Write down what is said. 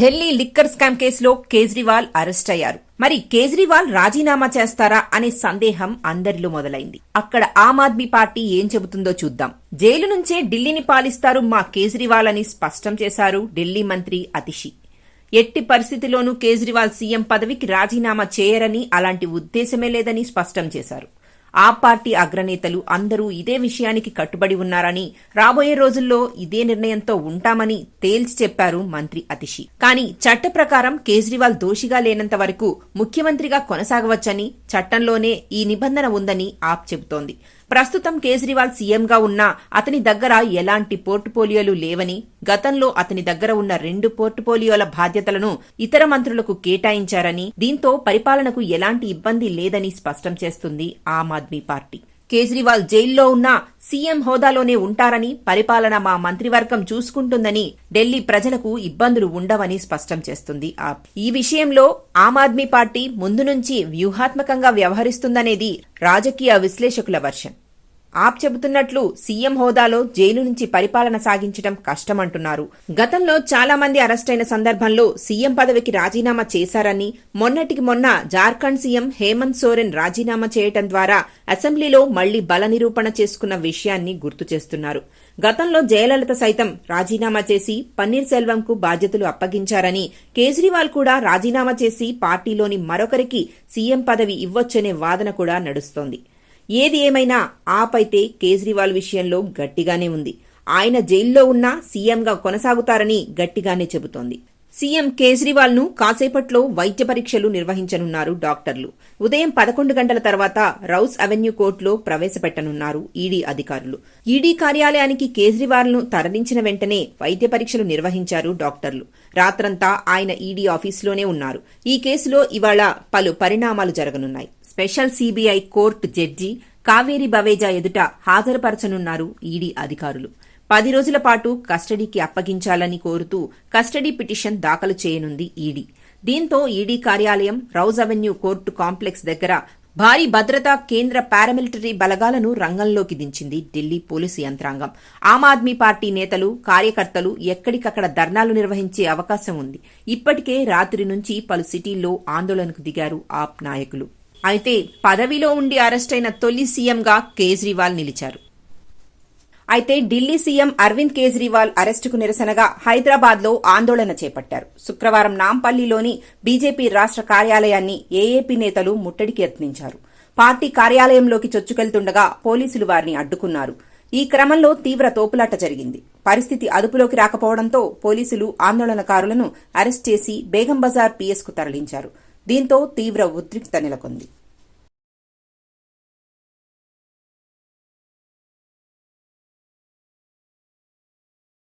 Delhi liquor scam కేసులో Kejriwal arrest అయ్యారు. మరి కేజ్రీవాల్ రాజీనామా చేస్తారా అనే సందేహం అందరిలో మొదలైంది. అక్కడ ఆమ్ ఆద్మీ పార్టీ ఏం చెబుతుందో చూద్దాం. జైలు నుంచే ఢిల్లీని పాలిస్తారు మా కేజ్రీవాల్ అని స్పష్టం చేశారు ఢిల్లీ మంత్రి అతిషి. ఎట్టి పరిస్థితిలోనూ కేజ్రీవాల్ సీఎం పదవికి రాజీనామా చేయరని అలాంటి ఉద్దేశమే లేదని స్పష్టం చేశారు. ఆ పార్టీ అగ్రనేతలు అందరూ ఇదే విషయానికి కట్టుబడి ఉన్నారని రాబోయే రోజుల్లో ఇదే నిర్ణయంతో ఉంటామని తేల్చి చెప్పారు మంత్రి అతిషి. కానీ చట్ట ప్రకారం కేజ్రీవాల్ దోషిగా లేనంత వరకు ముఖ్యమంత్రిగా కొనసాగవచ్చని చట్టంలోనే ఈ నిబంధన ఉందని ఆప్ చెబుతోంది. ప్రస్తుతం కేజ్రీవాల్ సీఎంగా ఉన్నా అతని దగ్గర ఎలాంటి పోర్టుపోలియోలు లేవని గతంలో అతని దగ్గర ఉన్న రెండు పోర్టుపోలియోల బాధ్యతలను ఇతర మంత్రులకు కేటాయించారని దీంతో పరిపాలనకు ఎలాంటి ఇబ్బంది లేదని స్పష్టం చేస్తుంది ఆమ్ ఆద్మీ పార్టీ. కేజ్రీవాల్ జైల్లో ఉన్నా సీఎం హోదాలోనే ఉంటారని పరిపాలన మా మంత్రివర్గం చూసుకుంటుందని ఢిల్లీ ప్రజలకు ఇబ్బందులు ఉండవని స్పష్టం చేస్తుంది ఆప్. ఈ విషయంలో ఆమ్ ఆద్మీ పార్టీ ముందు నుంచి వ్యూహాత్మకంగా వ్యవహరిస్తుందనేది రాజకీయ విశ్లేషకుల వర్షన్ ఆప్ చెబుతున్నట్లు సీఎం హోదాలో జైలు నుంచి పరిపాలన సాగించడం కష్టమంటున్నారు. గతంలో చాలా మంది అరెస్టైన సందర్భంలో సీఎం పదవికి రాజీనామా చేశారని మొన్నటికి మొన్న జార్ఖండ్ సీఎం హేమంత్ సోరెన్ రాజీనామా చేయటం ద్వారా అసెంబ్లీలో మళ్ళీ బల నిరూపణ చేసుకున్న విషయాన్ని గుర్తు చేస్తున్నారు. గతంలో జయలలిత సైతం రాజీనామా చేసి పన్నీర్ సెల్వంకు బాధ్యతలు అప్పగించారని కేజ్రీవాల్ కూడా రాజీనామా చేసి పార్టీలోని మరొకరికి సీఎం పదవి ఇవ్వొచ్చనే వాదన కూడా నడుస్తోంది. ఏది ఏమైనా ఆపైతే కేజ్రీవాల్ విషయంలో గట్టిగానే ఉంది. ఆయన జైల్లో ఉన్నా సీఎంగా కొనసాగుతారని గట్టిగానే చెబుతోంది. సీఎం కేజ్రీవాల్ను కాసేపట్లో వైద్య పరీక్షలు నిర్వహించనున్నారు డాక్టర్లు. ఉదయం పదకొండు గంటల తర్వాత రౌస్ అవెన్యూ కోర్టులో ప్రవేశపెట్టనున్నారు ఈడీ అధికారులు. ఈడీ కార్యాలయానికి కేజ్రీవాల్ను తరలించిన వెంటనే వైద్య పరీక్షలు నిర్వహించారు డాక్టర్లు. రాత్రంతా ఆయన ఈడీ ఆఫీసులోనే ఉన్నారు. ఈ కేసులో ఇవాళ పలు పరిణామాలు జరగనున్నాయి. Special CBI court judge Kaveri Baweja ఎదుట హాజరుపరచనున్నారు ఈడీ అధికారులు. పది రోజుల పాటు కస్టడీకి అప్పగించాలని కోరుతూ కస్టడీ పిటిషన్ దాఖలు చేయనుంది ఈడీ. దీంతో ఈడీ కార్యాలయం రౌజ్ అవెన్యూ కోర్టు కాంప్లెక్స్ దగ్గర భారీ భద్రతా కేంద్ర పారామిలిటరీ బలగాలను రంగంలోకి దించింది ఢిల్లీ పోలీసు యంత్రాంగం. ఆమ్ ఆద్మీ పార్టీ నేతలు కార్యకర్తలు ఎక్కడికక్కడ ధర్నాలు నిర్వహించే అవకాశం ఉంది. ఇప్పటికే రాత్రి నుంచి పలు సిటీల్లో ఆందోళనకు దిగారు ఆప్ నాయకులు. అయితే పదవిలో ఉండి అరెస్టైన తొలి సీఎంగా కేజ్రీవాల్ నిలిచారు. అయితే ఢిల్లీ సీఎం అరవింద్ కేజ్రీవాల్ అరెస్టుకు నిరసనగా హైదరాబాద్లో ఆందోళన చేపట్టారు. శుక్రవారం నాంపల్లిలోని బీజేపీ రాష్ట్ర కార్యాలయాన్ని ఏఏపీ నేతలు ముట్టడికి యత్నించారు. పార్టీ కార్యాలయంలోకి చొచ్చుకెళ్తుండగా పోలీసులు వారిని అడ్డుకున్నారు. ఈ క్రమంలో తీవ్ర తోపులాట జరిగింది. పరిస్థితి అదుపులోకి రాకపోవడంతో పోలీసులు ఆందోళనకారులను అరెస్ట్ చేసి బేగం బజార్ పీఎస్కు తరలించారు. దీంతో తీవ్ర ఉద్రిక్త నెలకొంది.